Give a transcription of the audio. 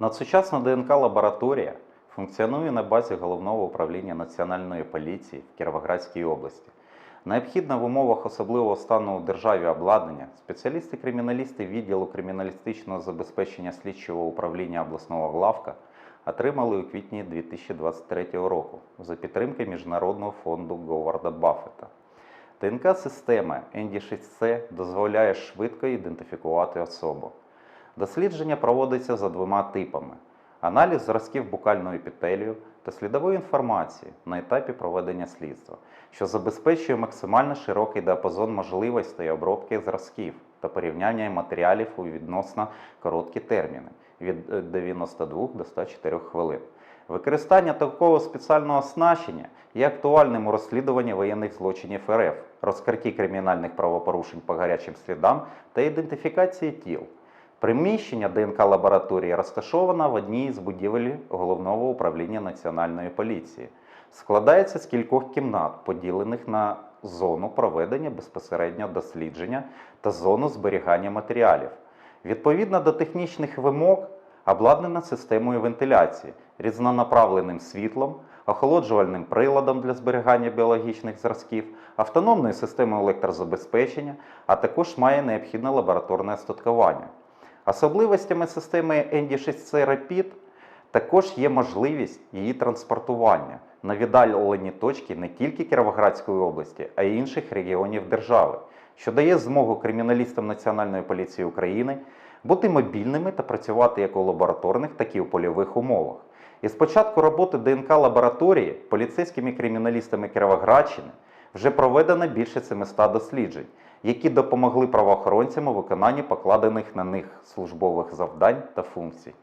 Надсучасна ДНК-лабораторія функціонує на базі головного управління Національної поліції в Кіровоградській області. Необхідне в умовах особливого стану у державі обладнання спеціалісти-криміналісти відділу криміналістичного забезпечення слідчого управління обласного главка отримали у квітні 2023 року за підтримки Міжнародного фонду Говарда Баффета. ДНК-система ND6C дозволяє швидко ідентифікувати особу. Дослідження проводиться за двома типами: аналіз зразків букального епітелію та слідової інформації на етапі проведення слідства, що забезпечує максимально широкий діапазон можливостей обробки зразків та порівняння матеріалів у відносно короткі терміни від е, 92 до 104 хвилин. Використання такого спеціального оснащення є актуальним у розслідуванні воєнних злочинів РФ, розкритті кримінальних правопорушень по гарячим слідам та ідентифікації тіл. Приміщення ДНК лабораторії розташовано в одній з будівель головного управління Національної поліції. Складається з кількох кімнат, поділених на зону проведення безпосереднього дослідження та зону зберігання матеріалів. Відповідно до технічних вимог, обладнана системою вентиляції, різнонаправленим світлом, охолоджувальним приладом для зберігання біологічних зразків, автономною системою електрозабезпечення, а також має необхідне лабораторне остаткування. Особливостями системи ND6C Rapid також є можливість її транспортування на віддалені точки не тільки Кіровоградської області, а й інших регіонів держави, що дає змогу криміналістам Національної поліції України бути мобільними та працювати як у лабораторних, так і у польових умовах. І з початку роботи ДНК лабораторії поліцейськими криміналістами Кіровоградщини вже проведено більше 700 досліджень, які допомогли правоохоронцям у виконанні покладених на них службових завдань та функцій.